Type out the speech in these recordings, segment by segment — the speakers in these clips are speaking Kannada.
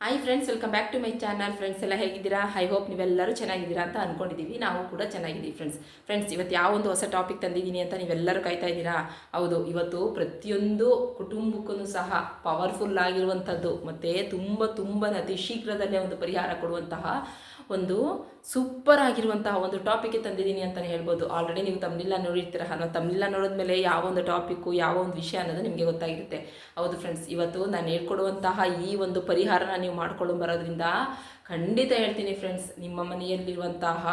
Hi friends welcome back to my channel friends ಎಲ್ಲ ಹೇಗಿದ್ದೀರಾ? ಐ ಹೋಪ್ ನೀವೆಲ್ಲರೂ ಚೆನ್ನಾಗಿದ್ದೀರಾ ಅಂತ ಅಂದ್ಕೊಂಡಿದ್ದೀವಿ ನಾವು ಕೂಡ ಚೆನ್ನಾಗಿದ್ದೀವಿ ಫ್ರೆಂಡ್ಸ್ ಫ್ರೆಂಡ್ಸ್ ಇವತ್ತು ಯಾವ ಒಂದು ಹೊಸ ಟಾಪಿಕ್ ತಂದಿದ್ದೀನಿ ಅಂತ ನೀವೆಲ್ಲರೂ ಕಾಯ್ತಾ ಇದ್ದೀರಾ? ಹೌದು, ಇವತ್ತು ಪ್ರತಿಯೊಂದು ಕುಟುಂಬಕ್ಕೂ ಸಹ ಪವರ್ಫುಲ್ ಆಗಿರುವಂಥದ್ದು, ಮತ್ತು ತುಂಬ ತುಂಬ ಅತಿ ಶೀಘ್ರದಲ್ಲೇ ಒಂದು ಪರಿಹಾರ ಕೊಡುವಂತಹ ಒಂದು ಸೂಪರ್ ಆಗಿರುವಂತಹ ಒಂದು ಟಾಪಿಕ್ಗೆ ತಂದಿದ್ದೀನಿ ಅಂತಲೇ ಹೇಳ್ಬೋದು. ಆಲ್ರೆಡಿ ನೀವು ತಮ್ಮಿಲ್ಲ ನೋಡಿರ್ತೀರ. ಅನ್ನೋ ನೋಡಿದ ನೋಡಿದ್ಮೇಲೆ ಯಾವ ಒಂದು ಟಾಪಿಕ್ಕು ಯಾವ ಒಂದು ವಿಷಯ ಅನ್ನೋದು ನಿಮಗೆ ಗೊತ್ತಾಗಿರುತ್ತೆ. ಹೌದು ಫ್ರೆಂಡ್ಸ್ ಇವತ್ತು ನಾನು ಹೇಳ್ಕೊಡುವಂತಹ ಈ ಒಂದು ಪರಿಹಾರನ ನೀವು ಮಾಡ್ಕೊಂಡು ಬರೋದ್ರಿಂದ ಖಂಡಿತ ಹೇಳ್ತೀನಿ ಫ್ರೆಂಡ್ಸ್ ನಿಮ್ಮ ಮನೆಯಲ್ಲಿರುವಂತಹ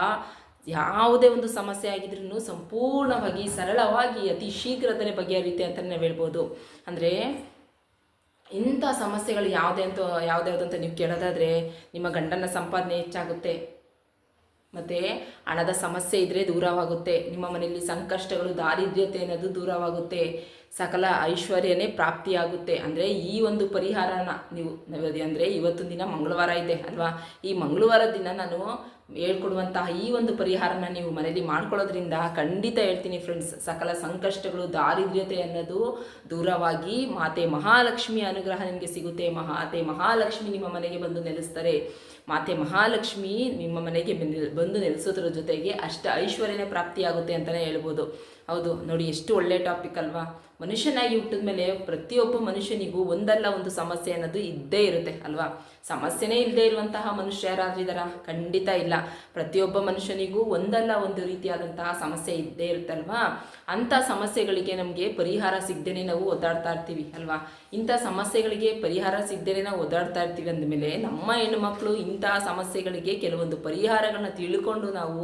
ಯಾವುದೇ ಒಂದು ಸಮಸ್ಯೆ ಆಗಿದ್ರೂ ಸಂಪೂರ್ಣವಾಗಿ, ಸರಳವಾಗಿ, ಅತಿ ಶೀಘ್ರದಲ್ಲೇ ಬಗೆಹರಿಯುತ್ತೆ ಅಂತಲೇ ನಾವು ಹೇಳ್ಬೋದು. ಅಂದರೆ ಇಂಥ ಸಮಸ್ಯೆಗಳು ಯಾವುದೇ ಅಂತ, ಯಾವುದ್ಯಾವುದು ಅಂತ ನೀವು ಕೇಳೋದಾದರೆ ನಿಮ್ಮ ಗಂಡನ ಸಂಪಾದನೆ ಹೆಚ್ಚಾಗುತ್ತೆ. ಮತ್ತು ಹಣದ ಸಮಸ್ಯೆ ಇದ್ದರೆ ದೂರವಾಗುತ್ತೆ. ನಿಮ್ಮ ಮನೆಯಲ್ಲಿ ಸಂಕಷ್ಟಗಳು ದಾರಿದ್ರ್ಯತೆ ಅನ್ನೋದು ದೂರವಾಗುತ್ತೆ. ಸಕಲ ಐಶ್ವರ್ಯನೇ ಪ್ರಾಪ್ತಿಯಾಗುತ್ತೆ. ಅಂದರೆ ಈ ಒಂದು ಪರಿಹಾರನ ನೀವು ಅಂದರೆ ಇವತ್ತು ದಿನ ಮಂಗಳವಾರ ಇದೆ ಅಲ್ವಾ? ಈ ಮಂಗಳವಾರ ದಿನ ನಾನು ಹೇಳ್ಕೊಡುವಂತಹ ಈ ಒಂದು ಪರಿಹಾರನ ನೀವು ಮನೆಯಲ್ಲಿ ಮಾಡ್ಕೊಳ್ಳೋದ್ರಿಂದ ಖಂಡಿತ ಹೇಳ್ತೀನಿ ಫ್ರೆಂಡ್ಸ್ ಸಕಲ ಸಂಕಷ್ಟಗಳು, ದಾರಿದ್ರ್ಯತೆ ಅನ್ನೋದು ದೂರವಾಗಿ ಮಾತೆ ಮಹಾಲಕ್ಷ್ಮಿ ಅನುಗ್ರಹ ನಿಮಗೆ ಸಿಗುತ್ತೆ. ಮಾತೆ ಮಹಾಲಕ್ಷ್ಮಿ ನಿಮ್ಮ ಮನೆಗೆ ಬಂದು ನೆಲೆಸ್ತಾರೆ. ಮಾತೆ ಮಹಾಲಕ್ಷ್ಮಿ ನಿಮ್ಮ ಮನೆಗೆ ಬಂದು ನೆಲೆಸೋದ್ರ ಜೊತೆಗೆ ಅಷ್ಟ ಐಶ್ವರ್ಯನೇ ಪ್ರಾಪ್ತಿಯಾಗುತ್ತೆ ಅಂತಲೇ ಹೇಳ್ಬೋದು. ಹೌದು, ನೋಡಿ, ಎಷ್ಟು ಒಳ್ಳೆ ಟಾಪಿಕ್ ಅಲ್ವಾ? ಮನುಷ್ಯನಾಗಿ ಹುಟ್ಟಿದ ಮೇಲೆ ಪ್ರತಿಯೊಬ್ಬ ಮನುಷ್ಯನಿಗೂ ಒಂದಲ್ಲ ಒಂದು ಸಮಸ್ಯೆ ಅನ್ನೋದು ಇದ್ದೇ ಇರುತ್ತೆ, ಅಲ್ವಾ? ಸಮಸ್ಯೆನೇ ಇಲ್ಲದೆ ಇರುವಂತಹ ಮನುಷ್ಯ ಯಾರಾದ್ರೂ ಇದ್ದಾರಾ? ಖಂಡಿತ ಇಲ್ಲ. ಪ್ರತಿಯೊಬ್ಬ ಮನುಷ್ಯನಿಗೂ ಒಂದಲ್ಲ ಒಂದು ರೀತಿಯಾದಂತಹ ಸಮಸ್ಯೆ ಇದ್ದೇ ಇರುತ್ತಲ್ವಾ ಅಂಥ ಸಮಸ್ಯೆಗಳಿಗೆ ನಮಗೆ ಪರಿಹಾರ ಸಿಗದೇನೆ ನಾವು ಒದ್ದಾಡ್ತಾ ಇರ್ತೀವಿ, ಅಲ್ವಾ? ಇಂಥ ಸಮಸ್ಯೆಗಳಿಗೆ ಪರಿಹಾರ ಸಿಗದೇನೆ ನಾವು ಒದ್ದಾಡ್ತಾ ಇರ್ತೀವಿ ಅಂದಮೇಲೆ ನಮ್ಮ ಹೆಣ್ಣುಮಕ್ಕಳು ಇಂತಹ ಸಮಸ್ಯೆಗಳಿಗೆ ಕೆಲವೊಂದು ಪರಿಹಾರಗಳನ್ನ ತಿಳ್ಕೊಂಡು ನಾವು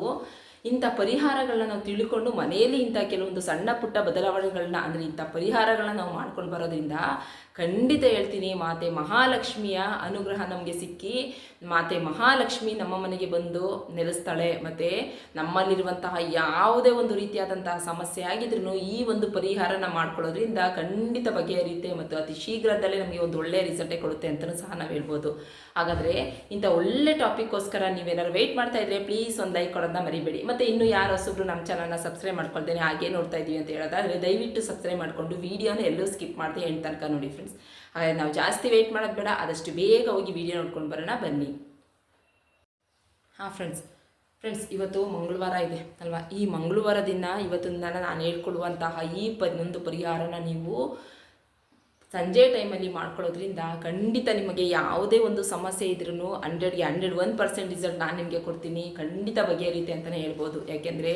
ಇಂಥ ಪರಿಹಾರಗಳನ್ನ ನಾವು ತಿಳ್ಕೊಂಡು ಮನೆಯಲ್ಲಿ ಇಂಥ ಕೆಲವೊಂದು ಸಣ್ಣ ಪುಟ್ಟ ಬದಲಾವಣೆಗಳನ್ನ, ಅಂದರೆ ಇಂಥ ಪರಿಹಾರಗಳನ್ನ ನಾವು ಮಾಡ್ಕೊಂಡು ಬರೋದ್ರಿಂದ ಖಂಡಿತ ಹೇಳ್ತೀನಿ, ಮಾತೆ ಮಹಾಲಕ್ಷ್ಮಿಯ ಅನುಗ್ರಹ ನಮಗೆ ಸಿಕ್ಕಿ, ಮಾತೆ ಮಹಾಲಕ್ಷ್ಮಿ ನಮ್ಮ ಮನೆಗೆ ಬಂದು ನೆಲೆಸ್ತಾಳೆ. ಮತ್ತು ನಮ್ಮಲ್ಲಿರುವಂತಹ ಯಾವುದೇ ಒಂದು ರೀತಿಯಾದಂತಹ ಸಮಸ್ಯೆ ಆಗಿದ್ರೂ ಈ ಒಂದು ಪರಿಹಾರನ ಮಾಡ್ಕೊಳ್ಳೋದ್ರಿಂದ ಖಂಡಿತ ಬಗೆಹರಿಯುತ್ತೆ ಮತ್ತು ಅತಿ ಶೀಘ್ರದಲ್ಲೇ ನಮಗೆ ಒಂದು ಒಳ್ಳೆಯ ರಿಸಲ್ಟೇ ಕೊಡುತ್ತೆ ಅಂತಲೂ ಸಹ ನಾವು ಹೇಳ್ಬೋದು. ಹಾಗಾದರೆ ಇಂಥ ಒಳ್ಳೆ ಟಾಪಿಕ್ಕೋಸ್ಕರ ನೀವೇನಾದ್ರು ವೆಯ್ಟ್ ಮಾಡ್ತಾ ಇದ್ರೆ ಪ್ಲೀಸ್ ಒಂದು ಲೈಕ್ ಕೊಡೋದನ್ನ ಮರಿಬೇಡಿ. ಮತ್ತು ಇನ್ನು ಯಾರು ಹೊಸಬ್ರು ನಮ್ಮ ಚಾನಲ್ನ ಸಬ್ಸ್ಕ್ರೈಬ್ ಮಾಡ್ಕೊಳ್ತೇನೆ ಹಾಗೆ ನೋಡ್ತಾ ಇದ್ದೀವಿ ಅಂತ ಹೇಳೋದಾದರೆ ದಯವಿಟ್ಟು ಸಬ್ಸ್ಕ್ರೈಬ್ ಮಾಡಿಕೊಂಡು ವೀಡಿಯೋನ ಎಲ್ಲೂ ಸ್ಕಿಪ್ ಮಾಡದೆ ಎಂಡ್ ತನಕ ನೋಡಿ ಫ್ರೆಂಡ್ಸ್ ಹಾಗೆ ನಾವು ಜಾಸ್ತಿ ವೆಯ್ಟ್ ಮಾಡೋದು ಬೇಡ, ಆದಷ್ಟು ಬೇಗ ಹೋಗಿ ವಿಡಿಯೋ ನೋಡ್ಕೊಂಡು ಬರೋಣ, ಬನ್ನಿ. ಹಾಂ ಫ್ರೆಂಡ್ಸ್ ಫ್ರೆಂಡ್ಸ್ ಇವತ್ತು ಮಂಗಳವಾರ ಇದೆ, ಅಲ್ವಾ? ಈ ಮಂಗಳವಾರ ದಿನ ಇವತ್ತು ನಾನು ಹೇಳ್ಕೊಡುವಂತಹ ಈ ಪ ಒಂದು ಪರಿಹಾರನ ನೀವು ಸಂಜೆ ಟೈಮಲ್ಲಿ ಮಾಡ್ಕೊಳ್ಳೋದ್ರಿಂದ ಖಂಡಿತ ನಿಮಗೆ ಯಾವುದೇ ಒಂದು ಸಮಸ್ಯೆ ಇದ್ರೂ ಹಂಡ್ರೆಡ್ಗೆ ಹಂಡ್ರೆಡ್ ಒನ್ ಪರ್ಸೆಂಟ್ ರಿಸಲ್ಟ್ ನಾನು ನಿಮಗೆ ಕೊಡ್ತೀನಿ. ಖಂಡಿತ ಬಗೆಹರಿಯುತ್ತೆ ಅಂತಲೇ ಹೇಳ್ಬೋದು. ಯಾಕೆಂದರೆ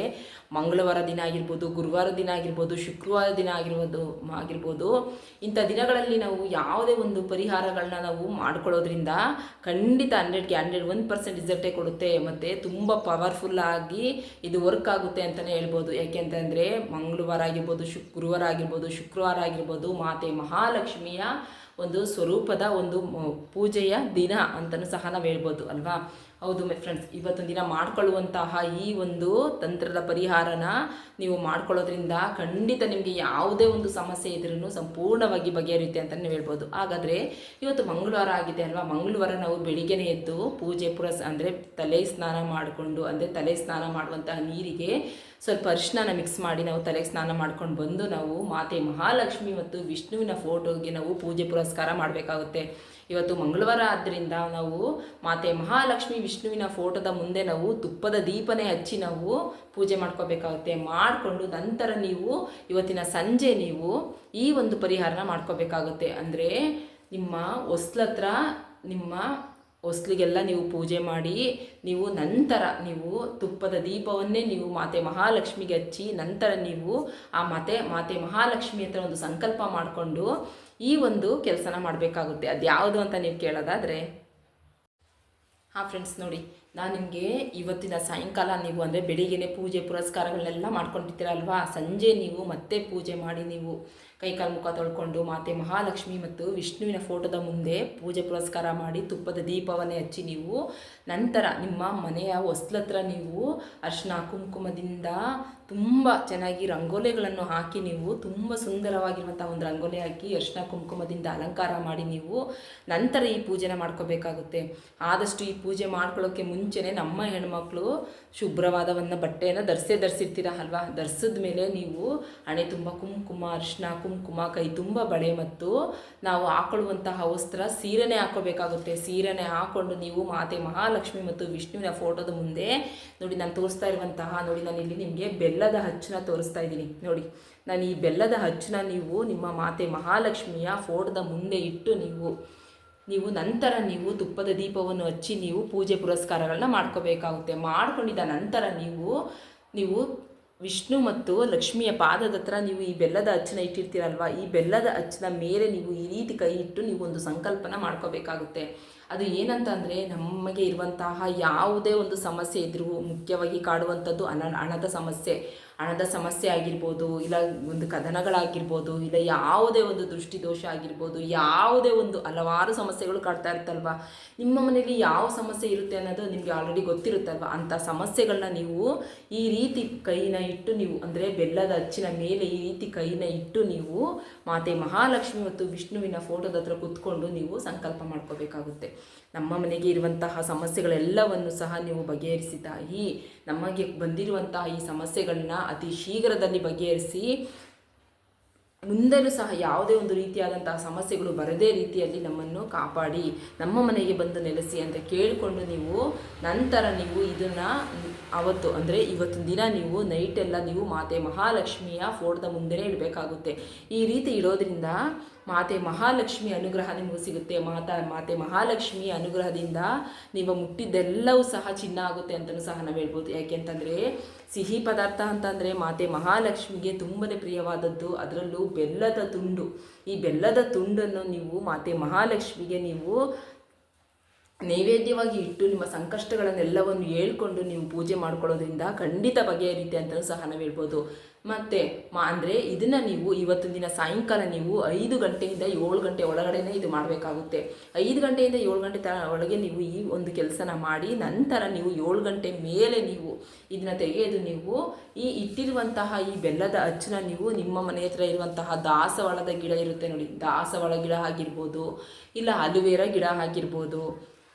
ಮಂಗಳವಾರ ದಿನ ಆಗಿರ್ಬೋದು, ಗುರುವಾರ ದಿನ ಆಗಿರ್ಬೋದು, ಶುಕ್ರವಾರ ದಿನ ಆಗಿರ್ಬೋದು ಆಗಿರ್ಬೋದು, ಇಂಥ ದಿನಗಳಲ್ಲಿ ನಾವು ಯಾವುದೇ ಒಂದು ಪರಿಹಾರಗಳನ್ನ ನಾವು ಮಾಡ್ಕೊಳ್ಳೋದ್ರಿಂದ ಖಂಡಿತ ಹಂಡ್ರೆಡ್ಗೆ ಹಂಡ್ರೆಡ್ ಒನ್ ಪರ್ಸೆಂಟ್ ರಿಸಲ್ಟೇ ಕೊಡುತ್ತೆ. ಮತ್ತು ತುಂಬ ಪವರ್ಫುಲ್ಲಾಗಿ ಇದು ವರ್ಕ್ ಆಗುತ್ತೆ ಅಂತಲೇ ಹೇಳ್ಬೋದು. ಯಾಕೆಂತಂದರೆ ಮಂಗಳವಾರ ಆಗಿರ್ಬೋದು, ಶುಕ್, ಗುರುವಾರ ಆಗಿರ್ಬೋದು, ಶುಕ್ರವಾರ ಆಗಿರ್ಬೋದು, ಮಾತೆ ಮಹಾಲಕ್ಷ್ಮಿಯ ಒಂದು ಸ್ವರೂಪದ ಒಂದು ಪೂಜೆಯ ದಿನ ಅಂತಲೂ ಸಹ ನಾವು ಹೇಳ್ಬೋದು, ಅಲ್ವಾ? ಹೌದು ಮೈ ಫ್ರೆಂಡ್ಸ್, ಇವತ್ತೊಂದು ದಿನ ಮಾಡ್ಕೊಳ್ಳುವಂತಹ ಈ ಒಂದು ತಂತ್ರದ ಪರಿಹಾರನ ನೀವು ಮಾಡ್ಕೊಳ್ಳೋದ್ರಿಂದ ಖಂಡಿತ ನಿಮಗೆ ಯಾವುದೇ ಒಂದು ಸಮಸ್ಯೆ ಇದ್ರೂ ಸಂಪೂರ್ಣವಾಗಿ ಬಗೆಹರಿಯುತ್ತೆ ಅಂತ ನೀವು ಹೇಳ್ಬೋದು. ಹಾಗಾದರೆ ಇವತ್ತು ಮಂಗಳವಾರ ಆಗಿದೆ ಅಲ್ವಾ? ಮಂಗಳವಾರ ನಾವು ಬೆಳಿಗ್ಗೆನೇ ಎದ್ದು ಪೂಜೆ ಪುರಸ್, ಅಂದರೆ ತಲೆ ಸ್ನಾನ ಮಾಡಿಕೊಂಡು, ಅಂದರೆ ತಲೆ ಸ್ನಾನ ಮಾಡುವಂತಹ ನೀರಿಗೆ ಸ್ವಲ್ಪ ಅರಿಶಿನ ಮಿಕ್ಸ್ ಮಾಡಿ ನಾವು ತಲೆಗೆ ಸ್ನಾನ ಮಾಡ್ಕೊಂಡು ಬಂದು ನಾವು ಮಾತೆ ಮಹಾಲಕ್ಷ್ಮಿ ಮತ್ತು ವಿಷ್ಣುವಿನ ಫೋಟೋಗೆ ನಾವು ಪೂಜೆ ಪುರಸ್ಕಾರ ಮಾಡಬೇಕಾಗುತ್ತೆ. ಇವತ್ತು ಮಂಗಳವಾರ ಆದ್ದರಿಂದ ನಾವು ಮಾತೆ ಮಹಾಲಕ್ಷ್ಮಿ, ವಿಷ್ಣುವಿನ ಫೋಟೋದ ಮುಂದೆ ನಾವು ತುಪ್ಪದ ದೀಪನೇ ಹಚ್ಚಿ ನಾವು ಪೂಜೆ ಮಾಡ್ಕೋಬೇಕಾಗುತ್ತೆ. ಮಾಡಿಕೊಂಡು ನಂತರ ನೀವು ಇವತ್ತಿನ ಸಂಜೆ ನೀವು ಈ ಒಂದು ಪರಿಹಾರನ ಮಾಡ್ಕೋಬೇಕಾಗುತ್ತೆ. ಅಂದರೆ ನಿಮ್ಮ ಹೊಸ್ಲತ್ರ ನಿಮ್ಮ ಹೊಸ್ಲಿಗೆಲ್ಲ ನೀವು ಪೂಜೆ ಮಾಡಿ, ನೀವು ನಂತರ ನೀವು ತುಪ್ಪದ ದೀಪವನ್ನೇ ನೀವು ಮಾತೆ ಮಹಾಲಕ್ಷ್ಮಿಗೆ ಹಚ್ಚಿ, ನಂತರ ನೀವು ಆ ಮಾತೆ ಮಾತೆ ಮಹಾಲಕ್ಷ್ಮಿ ಹತ್ರ ಒಂದು ಸಂಕಲ್ಪ ಮಾಡಿಕೊಂಡು ಈ ಒಂದು ಕೆಲಸನ ಮಾಡಬೇಕಾಗುತ್ತೆ. ಅದು ಯಾವುದು ಅಂತ ನೀವು ಕೇಳೋದಾದರೆ, ಹಾಂ ಫ್ರೆಂಡ್ಸ್ ನೋಡಿ, ನಾನು ನಿಮಗೆ ಇವತ್ತಿನ ಸಾಯಂಕಾಲ ನೀವು ಅಂದರೆ ಬೆಳಿಗ್ಗೆನೆ ಪೂಜೆ ಪುರಸ್ಕಾರಗಳನ್ನೆಲ್ಲ ಮಾಡ್ಕೊಂಡಿರ್ತೀರಲ್ವಾ? ಸಂಜೆ ನೀವು ಮತ್ತೆ ಪೂಜೆ ಮಾಡಿ ನೀವು ಕೈಕಾಲು ಮುಖ ತೊಳ್ಕೊಂಡು ಮಾತೆ ಮಹಾಲಕ್ಷ್ಮಿ ಮತ್ತು ವಿಷ್ಣುವಿನ ಫೋಟೋದ ಮುಂದೆ ಪೂಜೆ ಪುರಸ್ಕಾರ ಮಾಡಿ ತುಪ್ಪದ ದೀಪವನ್ನೇ ಹಚ್ಚಿ ನೀವು ನಂತರ ನಿಮ್ಮ ಮನೆಯ ಹೊಸ್ಲತ್ರ ನೀವು ಅರ್ಶಿನ ಕುಂಕುಮದಿಂದ ತುಂಬ ಚೆನ್ನಾಗಿ ರಂಗೋಲಿಗಳನ್ನು ಹಾಕಿ ನೀವು ತುಂಬ ಸುಂದರವಾಗಿರುವಂಥ ಒಂದು ರಂಗೋಲಿ ಹಾಕಿ ಅರ್ಶಿನ ಕುಂಕುಮದಿಂದ ಅಲಂಕಾರ ಮಾಡಿ ನೀವು ನಂತರ ಈ ಪೂಜೆನ ಮಾಡ್ಕೋಬೇಕಾಗುತ್ತೆ. ಆದಷ್ಟು ಈ ಪೂಜೆ ಮಾಡ್ಕೊಳ್ಳೋಕ್ಕೆ ಮುಂಚೆನೆ ನಮ್ಮ ಹೆಣ್ಮಕ್ಳು ಶುಭ್ರವಾದವನ್ನ ಬಟ್ಟೆಯನ್ನು ಧರಿಸೇ ಧರಿಸಿರ್ತೀರ ಅಲ್ವಾ? ಧರಿಸಿದ ಮೇಲೆ ನೀವು ಹಣೆ ತುಂಬ ಕುಂಕುಮ, ಅರ್ಶಿನ ಕುಂಕುಮ ಕೈ ತುಂಬ ಬಳೆ ಮತ್ತು ನಾವು ಹಾಕೊಳ್ಳುವಂತಹ ವಸ್ತ್ರ ಸೀರೆನೇ ಹಾಕೋಬೇಕಾಗುತ್ತೆ ಸೀರೆನೇ ಹಾಕೊಂಡು ನೀವು ಮಾತೆ ಮಹಾಲಕ್ಷ್ಮಿ ಮತ್ತು ವಿಷ್ಣುವಿನ ಫೋಟೋದ ಮುಂದೆ ನೋಡಿ ನಾನು ತೋರಿಸ್ತಾ ಇರುವಂತಹ, ನೋಡಿ ನಾನು ಇಲ್ಲಿ ನಿಮಗೆ ಬೆಲ್ಲದ ಹಚ್ಚನ ತೋರಿಸ್ತಾ ಇದ್ದೀನಿ. ನೋಡಿ, ನಾನು ಈ ಬೆಲ್ಲದ ಹಚ್ಚನ್ನ ನೀವು ನಿಮ್ಮ ಮಾತೆ ಮಹಾಲಕ್ಷ್ಮಿಯ ಫೋಟೋದ ಮುಂದೆ ಇಟ್ಟು ನೀವು ನೀವು ನಂತರ ನೀವು ತುಪ್ಪದ ದೀಪವನ್ನು ಹಚ್ಚಿ ನೀವು ಪೂಜೆ ಪುರಸ್ಕಾರಗಳನ್ನ ಮಾಡ್ಕೋಬೇಕಾಗುತ್ತೆ. ಮಾಡ್ಕೊಂಡಿದ್ದ ನಂತರ ನೀವು ನೀವು ವಿಷ್ಣು ಮತ್ತು ಲಕ್ಷ್ಮಿಯ ಪಾದದ ಹತ್ರ ನೀವು ಈ ಬೆಲ್ಲದ ಅಚ್ಚನ ಇಟ್ಟಿರ್ತೀರಲ್ವ? ಈ ಬೆಲ್ಲದ ಅಚ್ಚನ ಮೇಲೆ ನೀವು ಈ ರೀತಿ ಕೈ ಇಟ್ಟು ನೀವು ಒಂದು ಸಂಕಲ್ಪನ ಮಾಡ್ಕೋಬೇಕಾಗುತ್ತೆ. ಅದು ಏನಂತ ಅಂದರೆ ನಮಗೆ ಇರುವಂತಹ ಯಾವುದೇ ಒಂದು ಸಮಸ್ಯೆ ಇದ್ರೂ ಮುಖ್ಯವಾಗಿ ಕಾಡುವಂಥದ್ದು ಅನ ಹಣದ ಸಮಸ್ಯೆ. ಹಣದ ಸಮಸ್ಯೆ ಆಗಿರ್ಬೋದು, ಇಲ್ಲ ಒಂದು ಕದನಗಳಾಗಿರ್ಬೋದು, ಇಲ್ಲ ಯಾವುದೇ ಒಂದು ದೃಷ್ಟಿದೋಷ ಆಗಿರ್ಬೋದು, ಯಾವುದೇ ಒಂದು ಹಲವಾರು ಸಮಸ್ಯೆಗಳು ಕಾಡ್ತಾ ಇರ್ತಲ್ವ ನಿಮ್ಮ ಮನೆಯಲ್ಲಿ ಯಾವ ಸಮಸ್ಯೆ ಇರುತ್ತೆ ಅನ್ನೋದು ನಿಮಗೆ ಆಲ್ರೆಡಿ ಗೊತ್ತಿರುತ್ತಲ್ವ? ಅಂಥ ಸಮಸ್ಯೆಗಳನ್ನ ನೀವು ಈ ರೀತಿ ಕೈನ ಇಟ್ಟು ನೀವು, ಅಂದರೆ ಬೆಲ್ಲದ ಅಚ್ಚಿನ ಮೇಲೆ ಈ ರೀತಿ ಕೈನ ಇಟ್ಟು ನೀವು ಮಾತೆ ಮಹಾಲಕ್ಷ್ಮಿ ಮತ್ತು ವಿಷ್ಣುವಿನ ಫೋಟೋದ ಹತ್ರ ಕುತ್ಕೊಂಡು ನೀವು ಸಂಕಲ್ಪ ಮಾಡ್ಕೋಬೇಕಾಗುತ್ತೆ. ನಮ್ಮ ಮನೆಗೆ ಇರುವಂತಹ ಸಮಸ್ಯೆಗಳೆಲ್ಲವನ್ನು ಸಹ ನೀವು ಬಗೆಹರಿಸಿದಾಗಿ ನಮಗೆ ಬಂದಿರುವಂತಹ ಈ ಸಮಸ್ಯೆಗಳನ್ನ ಅತಿ ಶೀಘ್ರದಲ್ಲಿ ಬಗೆಹರಿಸಿ ಮುಂದೆನೂ ಸಹ ಯಾವುದೇ ಒಂದು ರೀತಿಯಾದಂತಹ ಸಮಸ್ಯೆಗಳು ಬರದೇ ರೀತಿಯಲ್ಲಿ ನಮ್ಮನ್ನು ಕಾಪಾಡಿ, ನಮ್ಮ ಮನೆಗೆ ಬಂದು ನೆಲೆಸಿ ಅಂತ ಕೇಳಿಕೊಂಡು ನೀವು ನಂತರ ನೀವು ಇದನ್ನು ಅವತ್ತು ಅಂದರೆ ಇವತ್ತಿನ ದಿನ ನೀವು ನೈಟೆಲ್ಲ ನೀವು ಮಾತೆ ಮಹಾಲಕ್ಷ್ಮಿಯ ಫೋಟೋದ ಮುಂದೆನೇ ಇಡಬೇಕಾಗುತ್ತೆ. ಈ ರೀತಿ ಇಡೋದ್ರಿಂದ ಮಾತೆ ಮಹಾಲಕ್ಷ್ಮಿ ಅನುಗ್ರಹ ನಿಮಗೂ ಸಿಗುತ್ತೆ. ಮಾತಾ, ಮಾತೆ ಮಹಾಲಕ್ಷ್ಮಿ ಅನುಗ್ರಹದಿಂದ ನೀವು ಮುಟ್ಟಿದ್ದೆಲ್ಲವೂ ಸಹ ಚಿನ್ನ ಆಗುತ್ತೆ ಅಂತಲೂ ಸಹ ನಾವು ಹೇಳ್ಬೋದು. ಯಾಕೆಂತಂದರೆ ಸಿಹಿ ಪದಾರ್ಥ ಅಂತಂದರೆ ಮಾತೆ ಮಹಾಲಕ್ಷ್ಮಿಗೆ ತುಂಬನೇ ಪ್ರಿಯವಾದದ್ದು. ಅದರಲ್ಲೂ ಬೆಲ್ಲದ ತುಂಡು. ಈ ಬೆಲ್ಲದ ತುಂಡನ್ನು ನೀವು ಮಾತೆ ಮಹಾಲಕ್ಷ್ಮಿಗೆ ನೀವು ನೈವೇದ್ಯವಾಗಿ ಇಟ್ಟು ನಿಮ್ಮ ಸಂಕಷ್ಟಗಳನ್ನೆಲ್ಲವನ್ನು ಹೇಳ್ಕೊಂಡು ನೀವು ಪೂಜೆ ಮಾಡ್ಕೊಳ್ಳೋದ್ರಿಂದ ಖಂಡಿತ ಬಗೆಹರಿಯುತ್ತೆ ಅಂತಲೂ ಸಹ ನಾವು ಹೇಳ್ಬೋದು. ಮತ್ತು, ಮಾ, ಅಂದರೆ ಇದನ್ನು ನೀವು ಇವತ್ತಿನ ದಿನ ಸಾಯಂಕಾಲ ನೀವು ಐದು ಗಂಟೆಯಿಂದ ಏಳು ಗಂಟೆ ಒಳಗಡೆನೇ ಇದು ಮಾಡಬೇಕಾಗುತ್ತೆ. ಐದು ಗಂಟೆಯಿಂದ ಏಳು ಗಂಟೆ ತ, ಒಳಗೆ ನೀವು ಈ ಒಂದು ಕೆಲಸನ ಮಾಡಿ ನಂತರ ನೀವು ಏಳು ಗಂಟೆ ಮೇಲೆ ನೀವು ಇದನ್ನ ತೆಗೆದು ನೀವು ಈ ಇಟ್ಟಿರುವಂತಹ ಈ ಬೆಲ್ಲದ ಅಚ್ಚನ್ನ ನೀವು ನಿಮ್ಮ ಮನೆ ಹತ್ರ ಇರುವಂತಹ ದಾಸವಾಳದ ಗಿಡ ಇರುತ್ತೆ ನೋಡಿ. ದಾಸವಾಳ ಗಿಡ ಆಗಿರ್ಬೋದು ಇಲ್ಲ ಅಲುವೇರ ಗಿಡ ಆಗಿರ್ಬೋದು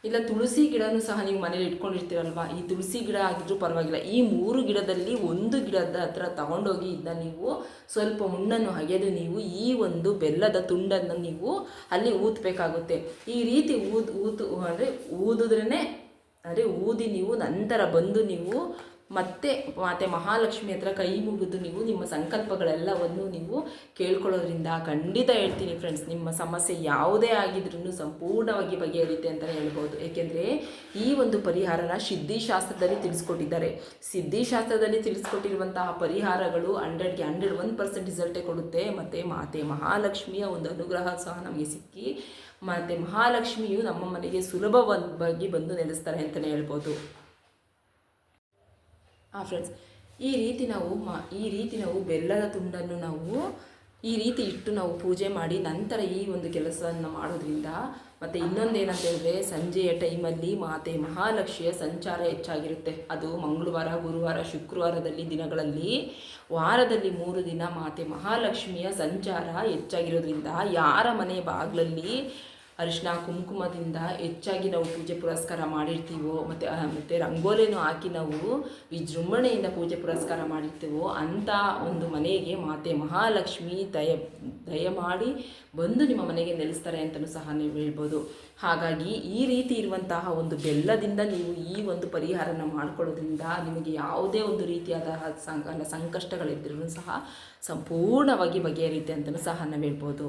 ಇಲ್ಲ ತುಳಸಿ ಗಿಡನೂ ಸಹ ನೀವು ಮನೇಲಿ ಇಟ್ಕೊಂಡಿರ್ತೀರಲ್ವ? ಈ ತುಳಸಿ ಗಿಡ ಆಗಿದ್ರೂ ಪರವಾಗಿಲ್ಲ. ಈ ಮೂರು ಗಿಡದಲ್ಲಿ ಒಂದು ಗಿಡದ ಹತ್ರ ತಗೊಂಡೋಗಿ ಇದನ್ನ ನೀವು ಸ್ವಲ್ಪ ಮುಣ್ಣನ್ನು ಅಗೆದು ನೀವು ಈ ಒಂದು ಬೆಲ್ಲದ ತುಂಡನ್ನು ನೀವು ಅಲ್ಲಿ ಊದಬೇಕಾಗುತ್ತೆ. ಈ ರೀತಿ ಊದ್ ಊತು ಅಂದರೆ ಊದಿದ್ರೇ ಅಂದರೆ ಊದಿ ನೀವು ನಂತರ ಬಂದು ನೀವು ಮತ್ತೆ ಮಾತೆ ಮಹಾಲಕ್ಷ್ಮಿ ಹತ್ರ ಕೈ ಮುಗಿದು ನೀವು ನಿಮ್ಮ ಸಂಕಲ್ಪಗಳೆಲ್ಲವನ್ನು ನೀವು ಕೇಳ್ಕೊಳ್ಳೋದ್ರಿಂದ ಖಂಡಿತ ಹೇಳ್ತೀನಿ ಫ್ರೆಂಡ್ಸ್ ನಿಮ್ಮ ಸಮಸ್ಯೆ ಯಾವುದೇ ಆಗಿದ್ರೂ ಸಂಪೂರ್ಣವಾಗಿ ಬಗೆಹರಿಯುತ್ತೆ ಅಂತಲೇ ಹೇಳ್ಬೋದು. ಏಕೆಂದರೆ ಈ ಒಂದು ಪರಿಹಾರನ ಸಿದ್ಧಿಶಾಸ್ತ್ರದಲ್ಲಿ ತಿಳಿಸ್ಕೊಟ್ಟಿದ್ದಾರೆ. ಸಿದ್ಧಿಶಾಸ್ತ್ರದಲ್ಲಿ ತಿಳಿಸ್ಕೊಟ್ಟಿರುವಂತಹ ಪರಿಹಾರಗಳು ಹಂಡ್ರೆಡ್ಗೆ ಹಂಡ್ರೆಡ್ ಒನ್ ಪರ್ಸೆಂಟ್ ರಿಸಲ್ಟೇ ಕೊಡುತ್ತೆ. ಮತ್ತು ಮಾತೆ ಮಹಾಲಕ್ಷ್ಮಿಯ ಒಂದು ಅನುಗ್ರಹ ಸಹ ನಮಗೆ ಸಿಕ್ಕಿ ಮತ್ತು ಮಹಾಲಕ್ಷ್ಮಿಯು ನಮ್ಮ ಮನೆಗೆ ಸುಲಭವಾಗಿ ಬಂದು ನೆಲೆಸ್ತಾರೆ ಅಂತಲೇ ಹೇಳ್ಬೋದು. ಹಾಂ ಫ್ರೆಂಡ್ಸ್ ಈ ರೀತಿ ನಾವು ಮಾ, ಈ ರೀತಿ ನಾವು ಬೆಲ್ಲದ ತುಂಡನ್ನು ನಾವು ಈ ರೀತಿ ಇಟ್ಟು ನಾವು ಪೂಜೆ ಮಾಡಿ ನಂತರ ಈ ಒಂದು ಕೆಲಸವನ್ನು ಮಾಡೋದ್ರಿಂದ ಮತ್ತು ಇನ್ನೊಂದೇನಂತ ಹೇಳಿದ್ರೆ ಸಂಜೆಯ ಟೈಮಲ್ಲಿ ಮಾತೆ ಮಹಾಲಕ್ಷ್ಮಿಯ ಸಂಚಾರ ಹೆಚ್ಚಾಗಿರುತ್ತೆ. ಅದು ಮಂಗಳವಾರ, ಗುರುವಾರ, ಶುಕ್ರವಾರದಲ್ಲಿ ದಿನಗಳಲ್ಲಿ ವಾರದಲ್ಲಿ ಮೂರು ದಿನ ಮಾತೆ ಮಹಾಲಕ್ಷ್ಮಿಯ ಸಂಚಾರ ಹೆಚ್ಚಾಗಿರೋದ್ರಿಂದ ಯಾರ ಮನೆ ಬಾಗಿಲಲ್ಲಿ ಅರಿಶಿನ ಕುಂಕುಮದಿಂದ ಹೆಚ್ಚಾಗಿ ನಾವು ಪೂಜೆ ಪುರಸ್ಕಾರ ಮಾಡಿರ್ತೀವೋ, ಮತ್ತು ಮತ್ತು ರಂಗೋಲಿನೂ ಹಾಕಿ ನಾವು ವಿಜೃಂಭಣೆಯಿಂದ ಪೂಜೆ ಪುರಸ್ಕಾರ ಮಾಡಿರ್ತೀವೋ ಅಂಥ ಒಂದು ಮನೆಗೆ ಮಾತೆ ಮಹಾಲಕ್ಷ್ಮಿ ದಯ ದಯಮಾಡಿ ಬಂದು ನಿಮ್ಮ ಮನೆಗೆ ನೆಲೆಸ್ತಾರೆ ಅಂತಲೂ ಸಹ ನೀವು ಹೇಳ್ಬೋದು. ಹಾಗಾಗಿ ಈ ರೀತಿ ಇರುವಂತಹ ಒಂದು ಬೆಲ್ಲದಿಂದ ನೀವು ಈ ಒಂದು ಪರಿಹಾರನ ಮಾಡ್ಕೊಳ್ಳೋದ್ರಿಂದ ನಿಮಗೆ ಯಾವುದೇ ಒಂದು ರೀತಿಯಾದ ಸಂಕ, ಸಂಕಷ್ಟಗಳಿದ್ದರೂ ಸಹ ಸಂಪೂರ್ಣವಾಗಿ ಬಗೆಹರಿಯುತ್ತೆ ಅಂತಲೂ ಸಹ ನಾವು ಹೇಳ್ಬೋದು.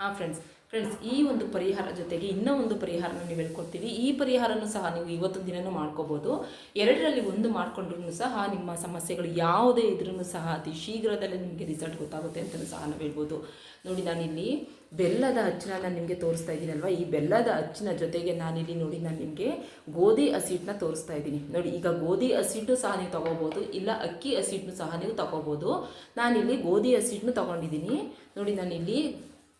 ಹಾಂ ಫ್ರೆಂಡ್ಸ್ ಫ್ರೆಂಡ್ಸ್ ಈ ಒಂದು ಪರಿಹಾರ ಜೊತೆಗೆ ಇನ್ನೂ ಒಂದು ಪರಿಹಾರನ ನೀವು ಹೇಳ್ಕೊಡ್ತೀವಿ. ಈ ಪರಿಹಾರನೂ ಸಹ ನೀವು ಇವತ್ತು ದಿನನೂ ಮಾಡ್ಕೋಬೋದು. ಎರಡರಲ್ಲಿ ಒಂದು ಮಾಡಿಕೊಂಡ್ರೂ ಸಹ ನಿಮ್ಮ ಸಮಸ್ಯೆಗಳು ಯಾವುದೇ ಇದ್ರೂ ಸಹ ಅತಿ ಶೀಘ್ರದಲ್ಲೇ ನಿಮಗೆ ರಿಸಲ್ಟ್ ಗೊತ್ತಾಗುತ್ತೆ ಅಂತಲೂ ಸಹ ನಾವು ಹೇಳ್ಬೋದು. ನೋಡಿ, ನಾನಿಲ್ಲಿ ಬೆಲ್ಲದ ಅಚ್ಚನ್ನ ನಾನು ನಿಮಗೆ ತೋರಿಸ್ತಾ ಇದ್ದೀನಲ್ವ? ಈ ಬೆಲ್ಲದ ಅಚ್ಚಿನ ಜೊತೆಗೆ ನಾನಿಲ್ಲಿ ನೋಡಿ, ನಾನು ನಿಮಗೆ ಗೋಧಿ ಹಸಿಟ್ಟನ್ನ ತೋರಿಸ್ತಾ ಇದ್ದೀನಿ. ನೋಡಿ, ಈಗ ಗೋಧಿ ಹಸಿಟ್ಟು ಸಹ ನೀವು ತೊಗೋಬೋದು. ಇಲ್ಲ, ಅಕ್ಕಿ ಹಸಿಟ್ಟನ್ನು ಸಹ ನೀವು ತೊಗೋಬೋದು. ನಾನಿಲ್ಲಿ ಗೋಧಿ ಹಸಿಟ್ಟನ್ನು ತೊಗೊಂಡಿದ್ದೀನಿ. ನೋಡಿ, ನಾನಿಲ್ಲಿ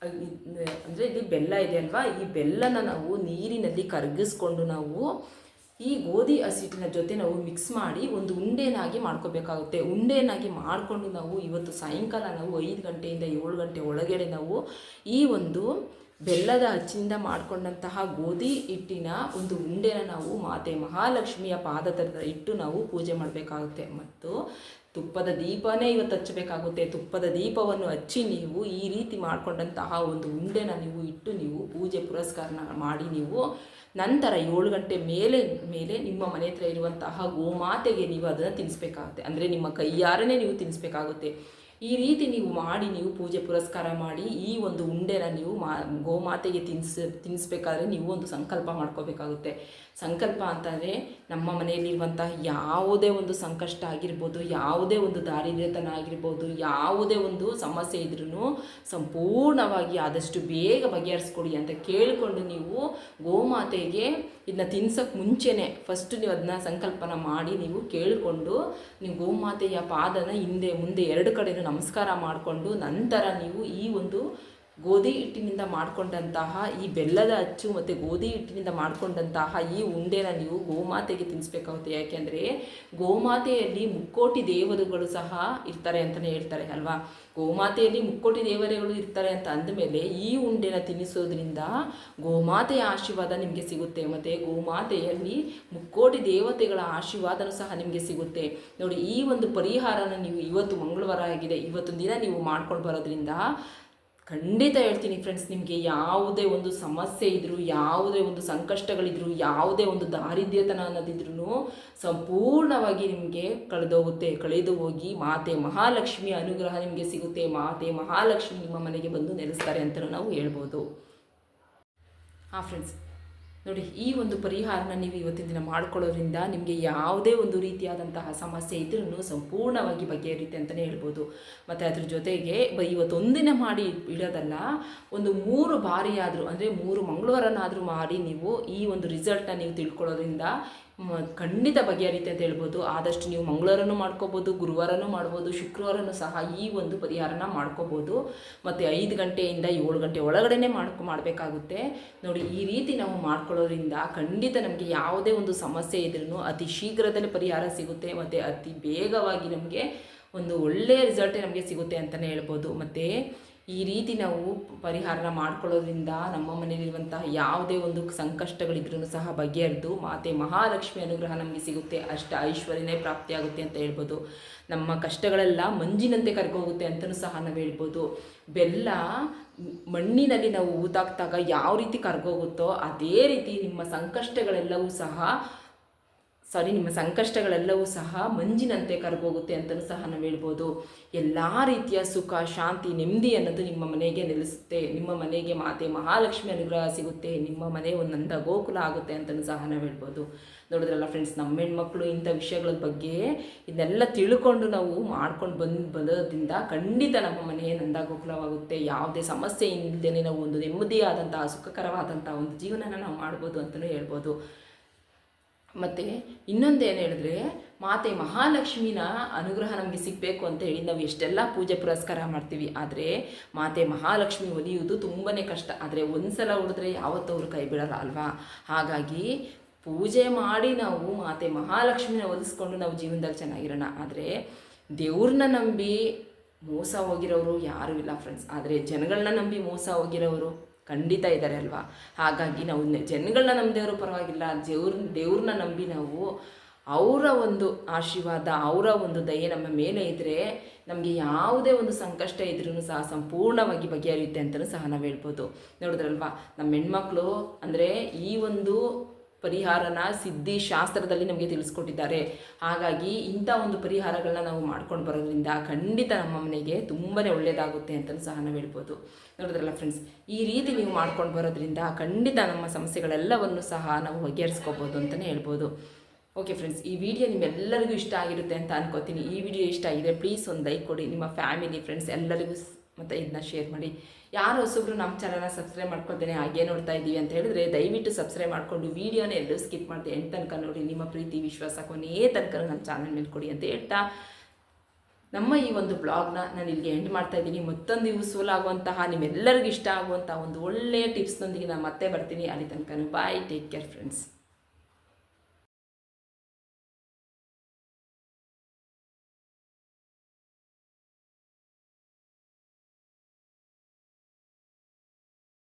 ಅಂದರೆ ಇಲ್ಲಿ ಬೆಲ್ಲ ಇದೆ ಅಲ್ವಾ? ಈ ಬೆಲ್ಲನ ನಾವು ನೀರಿನಲ್ಲಿ ಕರಗಿಸ್ಕೊಂಡು ನಾವು ಈ ಗೋಧಿ ಹಸಿಟ್ಟಿನ ಜೊತೆ ನಾವು ಮಿಕ್ಸ್ ಮಾಡಿ ಒಂದು ಉಂಡೆನಾಗಿ ಮಾಡ್ಕೋಬೇಕಾಗುತ್ತೆ. ಉಂಡೆನಾಗಿ ಮಾಡಿಕೊಂಡು ನಾವು ಇವತ್ತು ಸಾಯಂಕಾಲ ನಾವು ಐದು ಗಂಟೆಯಿಂದ ಏಳು ಗಂಟೆ ಒಳಗಡೆ ನಾವು ಈ ಒಂದು ಬೆಲ್ಲದ ಹಚ್ಚಿನಿಂದ ಮಾಡಿಕೊಂಡಂತಹ ಗೋಧಿ ಹಿಟ್ಟಿನ ಒಂದು ಉಂಡೆನ ನಾವು ಮಾತೆ ಮಹಾಲಕ್ಷ್ಮಿಯ ಪಾದದ ಇಟ್ಟು ನಾವು ಪೂಜೆ ಮಾಡಬೇಕಾಗುತ್ತೆ. ಮತ್ತು ತುಪ್ಪದ ದೀಪನೇ ಇವತ್ತು ಹಚ್ಚಬೇಕಾಗುತ್ತೆ. ತುಪ್ಪದ ದೀಪವನ್ನು ಹಚ್ಚಿ ನೀವು ಈ ರೀತಿ ಮಾಡಿಕೊಂಡಂತಹ ಒಂದು ಉಂಡೆನ ನೀವು ಇಟ್ಟು ನೀವು ಪೂಜೆ ಪುರಸ್ಕಾರನ ಮಾಡಿ ನೀವು ನಂತರ ಏಳು ಗಂಟೆ ಮೇಲೆ ಮೇಲೆ ನಿಮ್ಮ ಮನೆ ಹತ್ರ ಇರುವಂತಹ ಗೋಮಾತೆಗೆ ನೀವು ಅದನ್ನು ತಿನ್ನಿಸ್ಬೇಕಾಗುತ್ತೆ. ಅಂದರೆ ನಿಮ್ಮ ಕೈಯಾರನೇ ನೀವು ತಿನ್ನಿಸ್ಬೇಕಾಗುತ್ತೆ. ಈ ರೀತಿ ನೀವು ಮಾಡಿ ನೀವು ಪೂಜೆ ಪುರಸ್ಕಾರ ಮಾಡಿ ಈ ಒಂದು ಉಂಡೆನ ನೀವು ಮಾ, ಗೋಮಾತೆಗೆ ತಿನ್ನಿಸ್, ತಿನ್ನಿಸ್ಬೇಕಾದ್ರೆ ನೀವು ಒಂದು ಸಂಕಲ್ಪ ಮಾಡ್ಕೋಬೇಕಾಗುತ್ತೆ. ಸಂಕಲ್ಪ ಅಂತಂದರೆ ನಮ್ಮ ಮನೆಯಲ್ಲಿರುವಂತಹ ಯಾವುದೇ ಒಂದು ಸಂಕಷ್ಟ ಆಗಿರ್ಬೋದು, ಯಾವುದೇ ಒಂದು ದಾರಿದ್ರ್ಯತನ ಆಗಿರ್ಬೋದು, ಯಾವುದೇ ಒಂದು ಸಮಸ್ಯೆ ಇದ್ರೂ ಸಂಪೂರ್ಣವಾಗಿ ಆದಷ್ಟು ಬೇಗ ಬಗೆಹರಿಸ್ಕೊಡಿ ಅಂತ ಕೇಳಿಕೊಂಡು ನೀವು ಗೋಮಾತೆಗೆ ಇದನ್ನ ತಿನ್ಸೋಕ್ಕೆ ಮುಂಚೆನೇ ಫಸ್ಟ್ ನೀವು ಅದನ್ನ ಸಂಕಲ್ಪನ ಮಾಡಿ ನೀವು ಕೇಳಿಕೊಂಡು ನೀವು ಗೋಮಾತೆಯ ಪಾದನ ಹಿಂದೆ, ಮುಂದೆ ಎರಡು ಕಡೆಯೂ ನಮಸ್ಕಾರ ಮಾಡಿಕೊಂಡು ನಂತರ ನೀವು ಈ ಒಂದು ಗೋಧಿ ಹಿಟ್ಟಿನಿಂದ ಮಾಡಿಕೊಂಡಂತಹ ಈ ಬೆಲ್ಲದ ಅಚ್ಚು ಮತ್ತು ಗೋಧಿ ಹಿಟ್ಟಿನಿಂದ ಮಾಡಿಕೊಂಡಂತಹ ಈ ಉಂಡೆನ ನೀವು ಗೋಮಾತೆಗೆ ತಿನ್ನಿಸ್ಬೇಕಾಗುತ್ತೆ ಯಾಕೆಂದರೆ ಗೋಮಾತೆಯಲ್ಲಿ ಮುಕ್ಕೋಟಿ ದೇವರುಗಳು ಸಹ ಇರ್ತಾರೆ ಅಂತಲೇ ಹೇಳ್ತಾರೆ, ಅಲ್ವಾ? ಗೋಮಾತೆಯಲ್ಲಿ ಮುಕ್ಕೋಟಿ ದೇವರುಗಳು ಇರ್ತಾರೆ ಅಂತ ಅಂದಮೇಲೆ ಈ ಉಂಡೆನ ತಿನ್ನಿಸೋದ್ರಿಂದ ಗೋಮಾತೆಯ ಆಶೀರ್ವಾದ ನಿಮಗೆ ಸಿಗುತ್ತೆ. ಮತ್ತು ಗೋಮಾತೆಯಲ್ಲಿ ಮುಕ್ಕೋಟಿ ದೇವತೆಗಳ ಆಶೀರ್ವಾದನೂ ಸಹ ನಿಮಗೆ ಸಿಗುತ್ತೆ. ನೋಡಿ, ಈ ಒಂದು ಪರಿಹಾರನ ನೀವು ಇವತ್ತು ಮಂಗಳವಾರ ಆಗಿದೆ. ಇವತ್ತು ದಿನ ನೀವು ಮಾಡ್ಕೊಂಡು ಬರೋದ್ರಿಂದ ಖಂಡಿತ ಹೇಳ್ತೀನಿ ಫ್ರೆಂಡ್ಸ್ ನಿಮಗೆ ಯಾವುದೇ ಒಂದು ಸಮಸ್ಯೆ ಇದ್ದರೂ ಯಾವುದೇ ಒಂದು ಸಂಕಷ್ಟಗಳಿದ್ರು, ಯಾವುದೇ ಒಂದು ದಾರಿದ್ರ್ಯತನ ಅನ್ನೋದಿದ್ರೂ ಸಂಪೂರ್ಣವಾಗಿ ನಿಮಗೆ ಕಳೆದೋಗುತ್ತೆ ಕಳೆದು ಹೋಗಿ ಮಾತೆ ಮಹಾಲಕ್ಷ್ಮಿ ಅನುಗ್ರಹ ನಿಮಗೆ ಸಿಗುತ್ತೆ, ಮಾತೆ ಮಹಾಲಕ್ಷ್ಮಿ ನಿಮ್ಮ ಮನೆಗೆ ಬಂದು ನೆಲೆಸ್ತಾರೆ ಅಂತಲೂ ನಾವು ಹೇಳ್ಬೋದು. ಹಾಂ ಫ್ರೆಂಡ್ಸ್ ನೋಡಿ, ಈ ಒಂದು ಪರಿಹಾರನ ನೀವು ಇವತ್ತಿನ ದಿನ ಮಾಡ್ಕೊಳ್ಳೋದ್ರಿಂದ ನಿಮಗೆ ಯಾವುದೇ ಒಂದು ರೀತಿಯಾದಂತಹ ಸಮಸ್ಯೆ ಇದ್ರೂ ಸಂಪೂರ್ಣವಾಗಿ ಬಗೆಹರಿಯುತ್ತೆ ಅಂತಲೇ ಹೇಳ್ಬೋದು. ಮತ್ತು ಅದ್ರ ಜೊತೆಗೆ ಇವತ್ತೊಂದಿನ ಮಾಡಿ ಇಡೋದಲ್ಲ, ಒಂದು ಮೂರು ಬಾರಿಯಾದರೂ, ಅಂದರೆ ಮೂರು ಮಂಗಳವಾರನಾದರೂ ಮಾಡಿ ನೀವು ಈ ಒಂದು ರಿಸಲ್ಟ್ನ ನೀವು ತಿಳ್ಕೊಳ್ಳೋದ್ರಿಂದ ಖಂಡಿತ ಬಗೆಹರಿತೆ ಅಂತ ಹೇಳ್ಬೋದು. ಆದಷ್ಟು ನೀವು ಮಂಗಳವಾರನೂ ಮಾಡ್ಕೋಬೋದು, ಗುರುವಾರನೂ ಮಾಡ್ಬೋದು, ಶುಕ್ರವಾರನೂ ಸಹ ಈ ಒಂದು ಪರಿಹಾರನ ಮಾಡ್ಕೋಬೋದು. ಮತ್ತು ಐದು ಗಂಟೆಯಿಂದ ಏಳು ಗಂಟೆ ಒಳಗಡೆನೇ ಮಾಡ್ಕೊ ಮಾಡಬೇಕಾಗುತ್ತೆ. ನೋಡಿ, ಈ ರೀತಿ ನಾವು ಮಾಡ್ಕೊಳ್ಳೋದ್ರಿಂದ ಖಂಡಿತ ನಮಗೆ ಯಾವುದೇ ಒಂದು ಸಮಸ್ಯೆ ಇದ್ರೂ ಅತಿ ಶೀಘ್ರದಲ್ಲಿ ಪರಿಹಾರ ಸಿಗುತ್ತೆ. ಮತ್ತು ಅತಿ ಬೇಗವಾಗಿ ನಮಗೆ ಒಂದು ಒಳ್ಳೆಯ ರಿಸಲ್ಟೇ ನಮಗೆ ಸಿಗುತ್ತೆ ಅಂತಲೇ ಹೇಳ್ಬೋದು. ಮತ್ತು ಈ ರೀತಿ ನಾವು ಪರಿಹಾರನ ಮಾಡ್ಕೊಳ್ಳೋದ್ರಿಂದ ನಮ್ಮ ಮನೆಯಲ್ಲಿರುವಂತಹ ಯಾವುದೇ ಒಂದು ಸಂಕಷ್ಟಗಳಿದ್ರೂ ಸಹ ಬಗೆಹರಿದು ಮಾತೆ ಮಹಾಲಕ್ಷ್ಮಿ ಅನುಗ್ರಹ ನಮಗೆ ಸಿಗುತ್ತೆ. ಅಷ್ಟ ಐಶ್ವರ್ಯನೇ ಪ್ರಾಪ್ತಿಯಾಗುತ್ತೆ ಅಂತ ಹೇಳ್ಬೋದು. ನಮ್ಮ ಕಷ್ಟಗಳೆಲ್ಲ ಮಂಜಿನಂತೆ ಕರ್ಕೋಗುತ್ತೆ ಅಂತಲೂ ಸಹ ನಾವು ಹೇಳ್ಬೋದು. ಬೆಲ್ಲ ಮಣ್ಣಿನಲ್ಲಿ ನಾವು ಊತಾಕ್ದಾಗ ಯಾವ ರೀತಿ ಕರ್ಗೋಗುತ್ತೋ ಅದೇ ರೀತಿ ನಿಮ್ಮ ಸಂಕಷ್ಟಗಳೆಲ್ಲವೂ ಸಹ ಸಾರಿ, ನಿಮ್ಮ ಸಂಕಷ್ಟಗಳೆಲ್ಲವೂ ಸಹ ಮಂಜಿನಂತೆ ಕರಗೋಗುತ್ತೆ ಅಂತಲೂ ಸಹ ನಾವು ಹೇಳ್ಬೋದು. ಎಲ್ಲ ರೀತಿಯ ಸುಖ, ಶಾಂತಿ, ನೆಮ್ಮದಿ ಅನ್ನೋದು ನಿಮ್ಮ ಮನೆಗೆ ನೆಲೆಸುತ್ತೆ. ನಿಮ್ಮ ಮನೆಗೆ ಮಾತೆ ಮಹಾಲಕ್ಷ್ಮಿ ಅನುಗ್ರಹ ಸಿಗುತ್ತೆ. ನಿಮ್ಮ ಮನೆ ಒಂದಂದ ಗೋಕುಲ ಆಗುತ್ತೆ ಅಂತಲೂ ಸಹ ನಾವು ಹೇಳ್ಬೋದು. ನೋಡಿದ್ರಲ್ಲ ಫ್ರೆಂಡ್ಸ್ ನಮ್ಮ ಹೆಣ್ಮಕ್ಳು ಇಂಥ ವಿಷಯಗಳ ಬಗ್ಗೆ ಇದನ್ನೆಲ್ಲ ತಿಳ್ಕೊಂಡು ನಾವು ಮಾಡ್ಕೊಂಡು ಬಂದು ಬರೋದ್ರಿಂದ ಖಂಡಿತ ನಮ್ಮ ಮನೆ ನಂದ ಗೋಕುಲವಾಗುತ್ತೆ. ಯಾವುದೇ ಸಮಸ್ಯೆ ಇಲ್ಲದೇ ನಾವು ಒಂದು ನೆಮ್ಮದಿಯಾದಂತಹ, ಸುಖಕರವಾದಂತಹ ಒಂದು ಜೀವನನ ನಾವು ಮಾಡ್ಬೋದು ಅಂತಲೂ ಹೇಳ್ಬೋದು. ಮತ್ತು ಇನ್ನೊಂದೇನು ಹೇಳಿದ್ರೆ, ಮಾತೆ ಮಹಾಲಕ್ಷ್ಮಿನ ಅನುಗ್ರಹ ನಮಗೆ ಸಿಗಬೇಕು ಅಂತ ಹೇಳಿ ನಾವು ಎಷ್ಟೆಲ್ಲ ಪೂಜೆ ಪುರಸ್ಕಾರ ಮಾಡ್ತೀವಿ. ಆದರೆ ಮಾತೆ ಮಹಾಲಕ್ಷ್ಮಿ ಒಲಿಯುವುದು ತುಂಬಾ ಕಷ್ಟ. ಆದರೆ ಒಂದು ಸಲ ಉಳಿದ್ರೆ ಯಾವತ್ತೂ ಅವರು ಕೈ ಬಿಡಲ್ಲ ಅಲ್ವಾ? ಹಾಗಾಗಿ ಪೂಜೆ ಮಾಡಿ ನಾವು ಮಾತೆ ಮಹಾಲಕ್ಷ್ಮಿನ ಒಲಿಸ್ಕೊಂಡು ನಾವು ಜೀವನದಲ್ಲಿ ಚೆನ್ನಾಗಿರೋಣ. ಆದರೆ ದೇವ್ರನ್ನ ನಂಬಿ ಮೋಸ ಹೋಗಿರೋರು ಯಾರೂ ಇಲ್ಲ ಫ್ರೆಂಡ್ಸ್ ಆದರೆ ಜನಗಳನ್ನ ನಂಬಿ ಮೋಸ ಹೋಗಿರೋರು ಖಂಡಿತ ಇದ್ದಾರೆ ಅಲ್ವಾ? ಹಾಗಾಗಿ ನಾವು ಜನಗಳನ್ನ ನಂಬಿದವರು ಪರವಾಗಿಲ್ಲ. ದೇವ್ರ ದೇವ್ರನ್ನ ನಂಬಿ ನಾವು ಅವರ ಒಂದು ಆಶೀರ್ವಾದ, ಅವರ ಒಂದು ದಯೆ ನಮ್ಮ ಮೇಲೆ ಇದ್ದರೆ ನಮಗೆ ಯಾವುದೇ ಒಂದು ಸಂಕಷ್ಟ ಇದ್ರೂ ಸಹ ಸಂಪೂರ್ಣವಾಗಿ ಬಗೆಹರಿಯುತ್ತೆ ಅಂತಲೂ ಸಹ ನಾವು ಹೇಳ್ಬೋದು. ನೋಡಿದ್ರಲ್ವಾ? ನಮ್ಮ ಹೆಣ್ಮಕ್ಳು ಅಂದರೆ ಈ ಒಂದು ಪರಿಹಾರನ ಸಿದ್ಧಿ ಶಾಸ್ತ್ರದಲ್ಲಿ ನಮಗೆ ತಿಳಿಸ್ಕೊಟ್ಟಿದ್ದಾರೆ. ಹಾಗಾಗಿ ಇಂಥ ಒಂದು ಪರಿಹಾರಗಳನ್ನ ನಾವು ಮಾಡ್ಕೊಂಡು ಬರೋದ್ರಿಂದ ಖಂಡಿತ ನಮ್ಮ ಮನೆಗೆ ತುಂಬಾ ಒಳ್ಳೆಯದಾಗುತ್ತೆ ಅಂತಲೂ ಸಹ ನಾವು ಹೇಳ್ಬೋದು. ನೋಡಿದ್ರಲ್ಲ ಫ್ರೆಂಡ್ಸ್ ಈ ರೀತಿ ನೀವು ಮಾಡ್ಕೊಂಡು ಬರೋದ್ರಿಂದ ಖಂಡಿತ ನಮ್ಮ ಸಮಸ್ಯೆಗಳೆಲ್ಲವನ್ನು ಸಹ ನಾವು ಬಗೆಹರಿಸ್ಕೋಬೋದು ಅಂತಲೇ ಹೇಳ್ಬೋದು. ಓಕೆ ಫ್ರೆಂಡ್ಸ್ ಈ ವಿಡಿಯೋ ನಿಮ್ಮೆಲ್ಲರಿಗೂ ಇಷ್ಟ ಆಗಿರುತ್ತೆ ಅಂತ ಅನ್ಕೋತೀನಿ. ಈ ವಿಡಿಯೋ ಇಷ್ಟ ಆಗಿದೆ ಪ್ಲೀಸ್ ಒಂದು ಲೈಕ್ ಕೊಡಿ. ನಿಮ್ಮ ಫ್ಯಾಮಿಲಿ ಫ್ರೆಂಡ್ಸ್ ಎಲ್ಲರಿಗೂ ಮತ್ತು ಇದನ್ನ ಶೇರ್ ಮಾಡಿ. ಯಾರು ಹೊಸಬ್ರು ನಮ್ಮ ಚಾನಲ್ನ ಸಬ್ಸ್ಕ್ರೈಬ್ ಮಾಡ್ಕೊಳ್ತೇನೆ ಹಾಗೆ ನೋಡ್ತಾ ಇದ್ದೀವಿ ಅಂತ ಹೇಳಿದ್ರೆ ದಯವಿಟ್ಟು ಸಬ್ಸ್ಕ್ರೈಬ್ ಮಾಡಿಕೊಂಡು ವೀಡಿಯೋನ ಎಲ್ಲರೂ ಸ್ಕಿಪ್ ಮಾಡಿದೆ ಎಂಟು ತನಕ ನೋಡಿ, ನಿಮ್ಮ ಪ್ರೀತಿ, ವಿಶ್ವಾಸ ಕೊನೆಯೇ ತನಕ ನಮ್ಮ ಚಾನಲ್ ಮೇಲೆ ಕೊಡಿ ಅಂತ ಹೇಳ್ತಾ ನಮ್ಮ ಈ ಒಂದು ಬ್ಲಾಗ್ನ ನಾನು ಇಲ್ಲಿಗೆ ಎಂಡ್ ಮಾಡ್ತಾ ಇದ್ದೀನಿ. ಮತ್ತೊಂದು ಯೂಸ್ಫುಲ್ ಆಗುವಂತಹ, ನಿಮ್ಮೆಲ್ಲರಿಗೂ ಇಷ್ಟ ಆಗುವಂತಹ ಒಂದು ಒಳ್ಳೆಯ ಟಿಪ್ಸ್ನೊಂದಿಗೆ ನಾನು ಮತ್ತೆ ಬರ್ತೀನಿ. ಅಲ್ಲಿ ತನಕ ಬಾಯ್ ಟೇಕ್ ಕೇರ್ ಫ್ರೆಂಡ್ಸ್